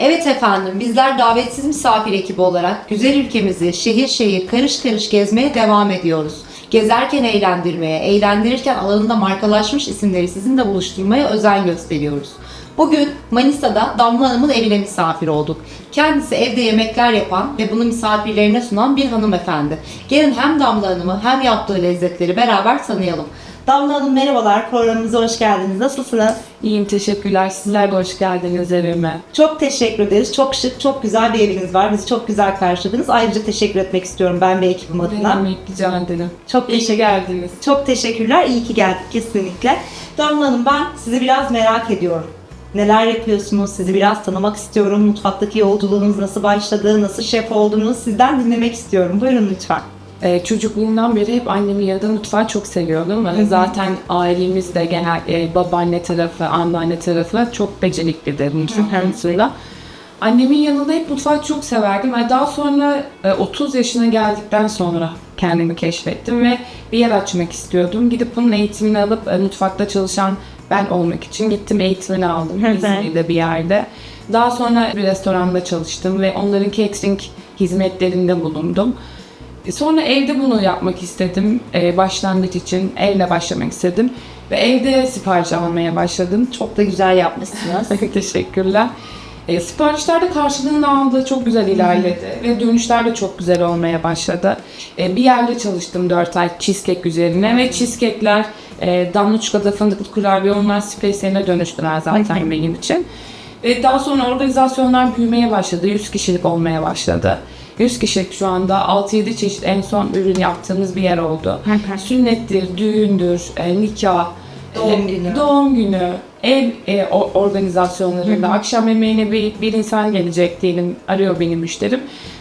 Evet efendim, bizler davetsiz misafir ekibi olarak güzel ülkemizi şehir şehir karış karış gezmeye devam ediyoruz. Gezerken eğlendirmeye, eğlendirirken alanında markalaşmış isimleri sizinle buluşturmaya özen gösteriyoruz. Bugün Manisa'da Damla Hanım'ın evine misafir olduk. Kendisi evde yemekler yapan ve bunu misafirlerine sunan bir hanımefendi. Gelin hem Damla Hanım'ı hem yaptığı lezzetleri beraber tanıyalım. Damla Hanım merhabalar, programımıza hoş geldiniz. Nasılsınız? İyiyim teşekkürler. Sizler de hoş geldiniz evime. Çok teşekkür ederiz. Çok şık, çok güzel bir eviniz var. Bizi çok güzel karşıladınız. Ayrıca teşekkür etmek istiyorum ben ve ekibim adına. Demek rica ederim. Çok İyi teşekkür geldiniz. Çok teşekkürler. İyi ki geldik kesinlikle. Damla Hanım ben sizi biraz merak ediyorum. Neler yapıyorsunuz? Sizi biraz tanımak istiyorum. Mutfaktaki yolculuğunuz nasıl başladı? Nasıl şef oldunuz? Sizden dinlemek istiyorum. Buyurun lütfen. Ee, çocukluğumdan beri hep annemin yanında mutfağı çok seviyordum. Ee, Zaten ailemizde de genel e, babaanne tarafı, anneanne tarafı çok beceriklidir mutfak konusunda. Annemin yanında hep mutfağı çok severdim ve daha sonra e, 30 yaşına geldikten sonra kendimi keşfettim ve bir yer açmak istiyordum. Gidip bunun eğitimini alıp e, mutfakta çalışan ben olmak için gittim eğitimini aldım. İzmir'de bir yerde. Daha sonra bir restoranda çalıştım ve onların catering hizmetlerinde bulundum. Sonra evde bunu yapmak istedim. Ee, başlangıç için evle başlamak istedim. Ve evde sipariş almaya başladım. Çok da güzel yapmışsınız. teşekkürler. E, siparişlerde karşılığını aldı, çok güzel ilerledi ve dönüşler de çok güzel olmaya başladı. E, bir yerde çalıştım 4 ay cheesecake üzerine ve cheesecake'ler e, Damluçka'da fındıklı kurabiye onlar spesiyeline dönüştüler zaten benim için. Ve daha sonra organizasyonlar büyümeye başladı, 100 kişilik olmaya başladı. 100 kişilik şu anda 6-7 çeşit en son ürün yaptığımız bir yer oldu. Sünnettir, düğündür, e, nikah, Doğum e, günü. doğum günü, ev e, organizasyonlarında akşam yemeğine bir, bir insan gelecek diyelim arıyor benim müşterim.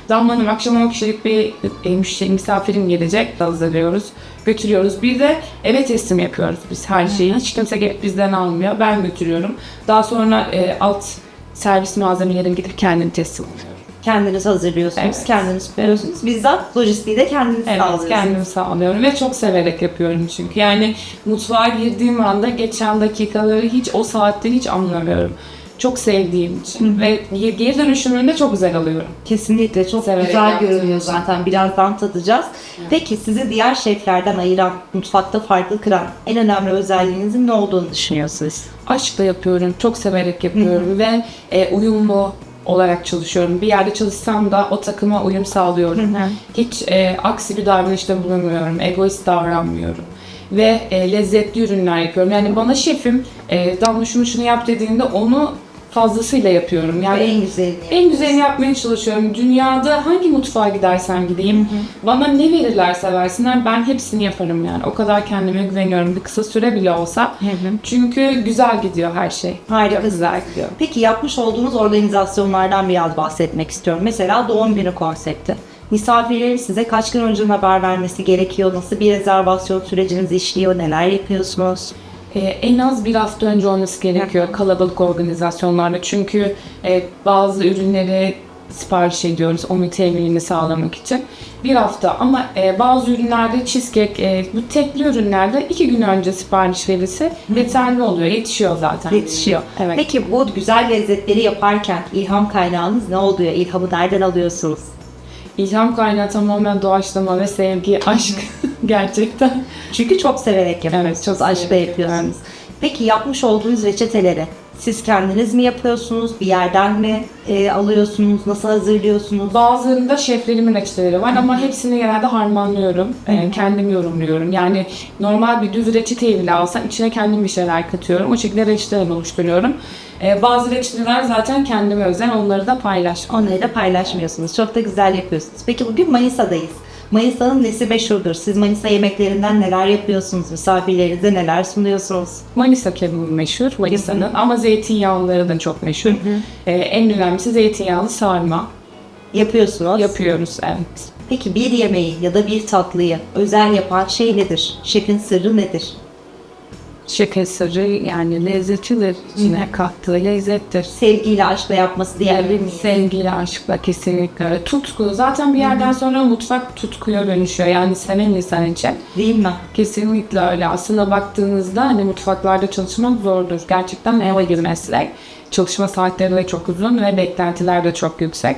Damla Hanım akşam 10 kişilik bir e, müşteri, misafirim gelecek hazırlıyoruz, götürüyoruz. Bir de eve teslim yapıyoruz biz her şeyi. Hiç kimse gelip bizden almıyor. Ben götürüyorum. Daha sonra e, alt servis malzemelerim gidip kendim teslim alıyorum. Kendiniz hazırlıyorsunuz, Evet. kendiniz yapıyorsunuz. Bizzat lojistiği de kendiniz Evet, sağlıyorsunuz. kendim sağlıyorum ve çok severek yapıyorum çünkü. Yani mutfağa girdiğim anda geçen dakikaları hiç o saatte hiç anlamıyorum. Çok sevdiğim için ve geri dönüşümünü de çok güzel alıyorum. Kesinlikle çok Severek güzel yaptığım görünüyor için. zaten. Birazdan tadacağız. Peki sizi diğer şeflerden ayıran, mutfakta farklı kıran en önemli özelliğinizin ne olduğunu düşünüyorsunuz? Aşkla yapıyorum, çok severek yapıyorum ve e, uyumlu olarak çalışıyorum. Bir yerde çalışsam da o takıma uyum sağlıyorum. Hiç e, aksi bir davranışta bulunmuyorum, egoist davranmıyorum. Ve e, lezzetli ürünler yapıyorum. Yani bana şefim e, Damla şunu şunu yap dediğinde onu fazlasıyla yapıyorum. Yani en güzelini. en güzelini yapmaya çalışıyorum. Dünyada hangi mutfağa gidersem gideyim, bana ne verirlerse versinler ben hepsini yaparım yani. O kadar kendime güveniyorum bir kısa süre bile olsa. Çünkü güzel gidiyor her şey. Harika. Çok güzel gidiyor. Peki yapmış olduğunuz organizasyonlardan biraz bahsetmek istiyorum. Mesela doğum günü konsepti. Misafirlerin size kaç gün önce haber vermesi gerekiyor? Nasıl bir rezervasyon süreciniz işliyor? Neler yapıyorsunuz? Ee, en az bir hafta önce olması gerekiyor kalabalık organizasyonlarda. Çünkü e, bazı ürünleri sipariş ediyoruz onun teminini sağlamak için. Bir hafta ama e, bazı ürünlerde cheesecake, e, bu tekli ürünlerde iki gün önce sipariş verirse yeterli oluyor. Yetişiyor zaten. Yetişiyor. Evet. Peki bu güzel lezzetleri yaparken ilham kaynağınız ne oluyor? İlhamı nereden alıyorsunuz? İlham kaynağı tamamen doğaçlama ve sevgi, aşk gerçekten. Çünkü çok severek yapıyorsunuz. Evet, çok aşkla yapıyorsunuz. Peki yapmış olduğunuz reçeteleri siz kendiniz mi yapıyorsunuz? Bir yerden mi e, alıyorsunuz? Nasıl hazırlıyorsunuz? Bazılarında şeflerimin reçeteleri var ama hepsini genelde harmanlıyorum. Ee, kendim yorumluyorum. Yani normal bir düz reçeteyi bile alsam içine kendim bir şeyler katıyorum. O şekilde reçeteler oluşturuyorum. Ee, bazı reçeteler zaten kendime özel. Onları da paylaşmam. Onları da paylaşmıyorsunuz. Çok da güzel yapıyorsunuz. Peki bugün Manisa'dayız. Manisa'nın nesi meşhurdur? Siz Manisa yemeklerinden neler yapıyorsunuz? Misafirlerinize neler sunuyorsunuz? Manisa kebabı meşhur Manisa'nın ama zeytinyağlıları da çok meşhur. Ee, en önemlisi zeytinyağlı sarma Yapıyorsunuz. yapıyoruz. Evet. Peki bir yemeği ya da bir tatlıyı özel yapan şey nedir? Şefin sırrı nedir? Şeker sırrı yani lezzetidir. İçine kattığı lezzettir. Sevgiyle, aşkla yapması diyebilir miyiz? Sevgiyle, aşkla kesinlikle. Tutku. Zaten bir yerden sonra mutfak tutkuya dönüşüyor. Yani seven insan için. Değil mi? Kesinlikle öyle. Aslında baktığınızda hani mutfaklarda çalışmak zordur. Gerçekten eve bir meslek. Çalışma saatleri de çok uzun ve beklentiler de çok yüksek.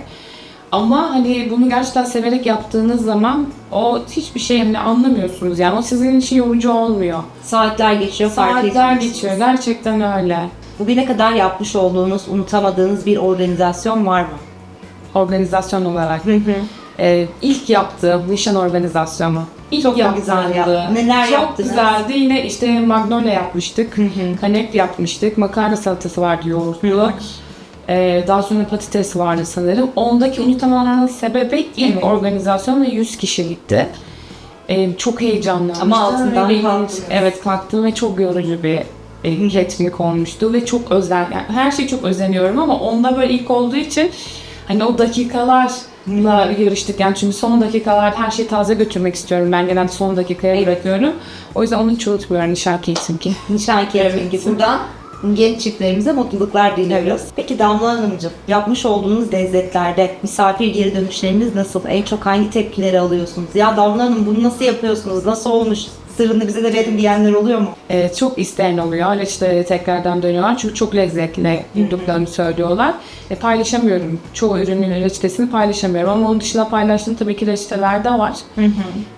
Ama hani bunu gerçekten severek yaptığınız zaman o hiçbir şey hani anlamıyorsunuz yani o sizin için yorucu olmuyor. Saatler geçiyor, fark Saatler etmiyorsunuz. geçiyor gerçekten öyle. Bugüne kadar yapmış olduğunuz, unutamadığınız bir organizasyon var mı? Organizasyon olarak. Ee, ilk yaptığım nişan organizasyonu. İlk Çok da güzel. Neler Çok yaptınız? güzeldi. Yine işte magnolia yapmıştık. Kanek yapmıştık. Makarna salatası vardı yoğurtlu. Ee, daha sonra patates vardı sanırım. Ondaki unutamamamın sebebi ilk Evet. organizasyon ve 100 kişi gitti. Ee, çok heyecanlanmıştım. Ama altından kalktınız. Evet kalktım ve çok yorucu bir e, etkinlik olmuştu ve çok özel. Yani her şey çok özeniyorum ama onda böyle ilk olduğu için hani o dakikalarla yarıştık yani çünkü son dakikalar her şeyi taze götürmek istiyorum. Ben genelde son dakikaya bırakıyorum. O yüzden onu hiç unutmuyorum nişan kesinlikle. Nişan keyfingi. Buradan genç çiftlerimize mutluluklar diliyoruz. Peki Damla Hanımcığım, yapmış olduğunuz lezzetlerde misafir geri dönüşleriniz nasıl? En çok hangi tepkileri alıyorsunuz? Ya Damla Hanım bunu nasıl yapıyorsunuz? Nasıl olmuş? Sırrını bize de verin diyenler oluyor mu? Ee, çok isteyen oluyor. Reçeteleri tekrardan dönüyorlar. Çünkü çok lezzetli bulduklarını söylüyorlar. E, paylaşamıyorum. Çoğu ürünün reçetesini paylaşamıyorum. Ama onun dışında paylaştığım tabii ki reçeteler de var.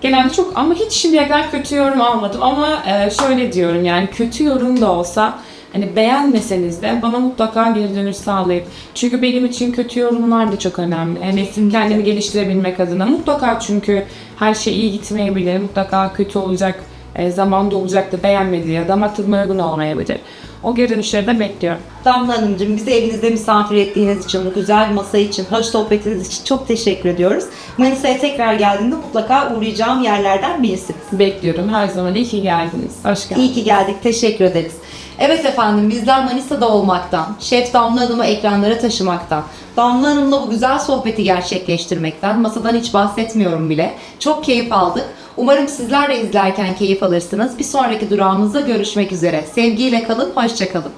Genelde çok ama hiç şimdiye kadar kötü yorum almadım. Ama e, şöyle diyorum yani kötü yorum da olsa hani beğenmeseniz de bana mutlaka geri dönüş sağlayın. Çünkü benim için kötü yorumlar da çok önemli. Yani kendimi geliştirebilmek adına mutlaka çünkü her şey iyi gitmeyebilir. Mutlaka kötü olacak, e, zamanda olacak da beğenmediği ya damak tadıma uygun olmayabilir. O geri dönüşleri de bekliyorum. Damla Hanımcığım bizi evinizde misafir ettiğiniz için, bu güzel masa için, hoş sohbetiniz için çok teşekkür ediyoruz. Manisa'ya tekrar geldiğimde mutlaka uğrayacağım yerlerden birisiniz. Bekliyorum. Her zaman iyi ki geldiniz. Hoş geldiniz. İyi ki geldik. Teşekkür ederiz. Evet efendim bizler Manisa'da olmaktan, Şef Damla Hanım'ı ekranlara taşımaktan, Damla Hanım'la bu güzel sohbeti gerçekleştirmekten, masadan hiç bahsetmiyorum bile. Çok keyif aldık. Umarım sizler de izlerken keyif alırsınız. Bir sonraki durağımızda görüşmek üzere. Sevgiyle kalın, hoşça kalın.